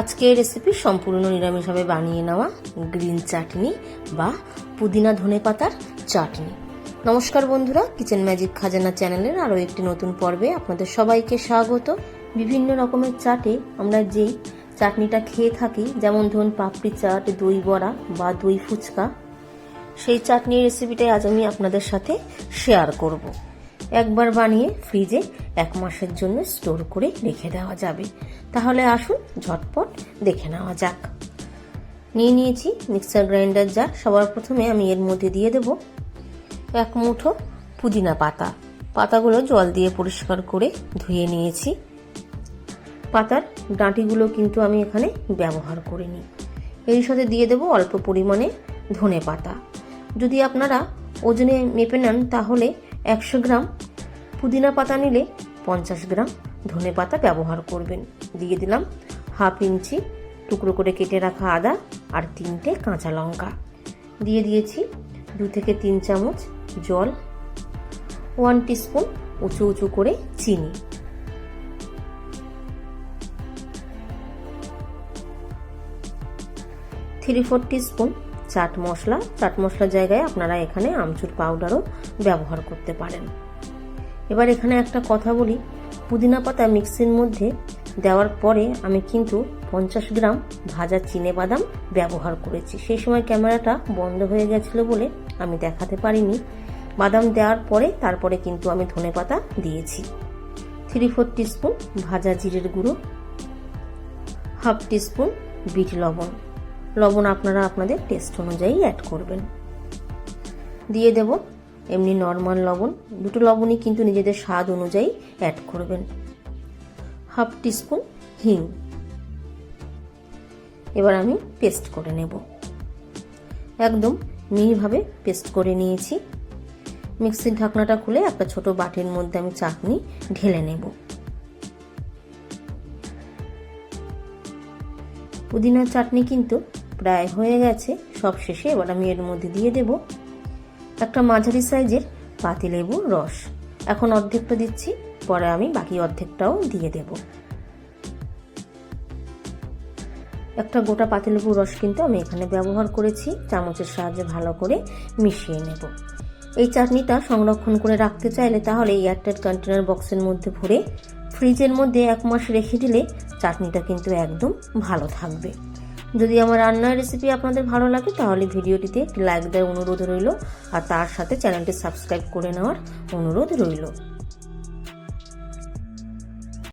আজকের রেসিপি সম্পূর্ণ নিরামিষভাবে বানিয়ে নেওয়া গ্রিন চাটনি বা পুদিনা ধনে পাতার চাটনি নমস্কার বন্ধুরা কিচেন ম্যাজিক খাজানা চ্যানেলের আরও একটি নতুন পর্বে আপনাদের সবাইকে স্বাগত। বিভিন্ন রকমের চাটে আমরা যেই চাটনিটা খেয়ে থাকি, যেমন ধরুন পাপড়ি চাট, দই বড়া বা দই ফুচকা, সেই চাটনির রেসিপিটাই আজ আমি আপনাদের সাথে শেয়ার করব। একবার বানিয়ে ফ্রিজে এক মাসের জন্য স্টোর করে রেখে দেওয়া যাবে। তাহলে আসুন ঝটপট দেখে নেওয়া যাক। নিয়ে নিয়েছি মিক্সার গ্রাইন্ডার জার সবার প্রথমে আমি এর মধ্যে দিয়ে দেব এক মুঠো পুদিনা পাতা। পাতাগুলো জল দিয়ে পরিষ্কার করে ধুয়ে নিয়েছি। পাতার ডাঁটিগুলো কিন্তু আমি এখানে ব্যবহার করিনি। এর সাথে দিয়ে দেব অল্প পরিমাণে ধনে পাতা। যদি আপনারা ওজনে মেপে নেন তাহলে একশো গ্রাম পুদিনা পাতা নিলে পঞ্চাশ গ্রাম ধনে পাতা ব্যবহার করবেন। দিয়ে দিলাম হাফ ইঞ্চি টুকরো করে কেটে রাখা আদা আর তিনটে কাঁচা লঙ্কা। দিয়ে দিয়েছি দু থেকে তিন চামচ জল, ওয়ান টিস্পুন উঁচু উঁচু করে চিনি। Three four spoon chaat masala, chaat মশলার জায়গায় আপনারা এখানে আমচুর পাউডারও ব্যবহার করতে পারেন। এবার এখানে একটা কথা বলি। পুদিনা পাতা মিক্সির মধ্যে দেওয়ার পরে আমি কিন্তু পঞ্চাশ গ্রাম ভাজা চিনে বাদাম ব্যবহার করেছি। সেই সময় ক্যামেরাটা বন্ধ হয়ে গেছিল বলে আমি দেখাতে পারিনি। বাদাম দেওয়ার পরে তারপরে কিন্তু আমি ধনে পাতা দিয়েছি। থ্রি ফোর স্পুন ভাজা জিরের গুঁড়ো হাফ টিস্পুন বিট লবণ। লবণ আপনারা আপনাদের টেস্ট অনুযায়ী অ্যাড করবেন। দিয়ে দেব এমনি নর্মাল লবণ। দুটো লবণই কিন্তু নিজেদের স্বাদ অনুযায়ী অ্যাড করবেন। হাফ টিস্পুন হিং। এবার আমি পেস্ট করে নেব। একদম মিহিভাবে পেস্ট করে নিয়েছি। মিক্সির ঢাকনাটা খুলে একটা ছোট বাটির মধ্যে আমি চাটনি ঢেলে নেব। পুদিনার চাটনি কিন্তু প্রায় হয়ে গেছে। সব শেষে এবার আমি এর মধ্যে দিয়ে দেব একটা মাঝারি সাইজের পাতিলেবুর রস। এখন অর্ধেকটা দিচ্ছি, পরে আমি বাকি অর্ধেকটাও দিয়ে দেব। একটা গোটা পাতিলেবুর রস কিন্তু আমি এখানে ব্যবহার করেছি, চামচের সাহায্যে ভালো করে মিশিয়ে নেব। এই চাটনিটা সংরক্ষণ করে রাখতে চাইলে তাহলে এয়ারটাইট কন্টেনার বক্সের মধ্যে ভরে ফ্রিজের মধ্যে এক মাস রেখে দিলে চাটনিটা কিন্তু একদম ভালো থাকবে। যদি আমার রান্নার রেসিপি আপনাদের ভালো লাগে, তাহলে ভিডিওটিতে একটি লাইক দেওয়ার অনুরোধ রইল। আর তার সাথে চ্যানেলটি সাবস্ক্রাইব করে নেওয়ার অনুরোধ রইল।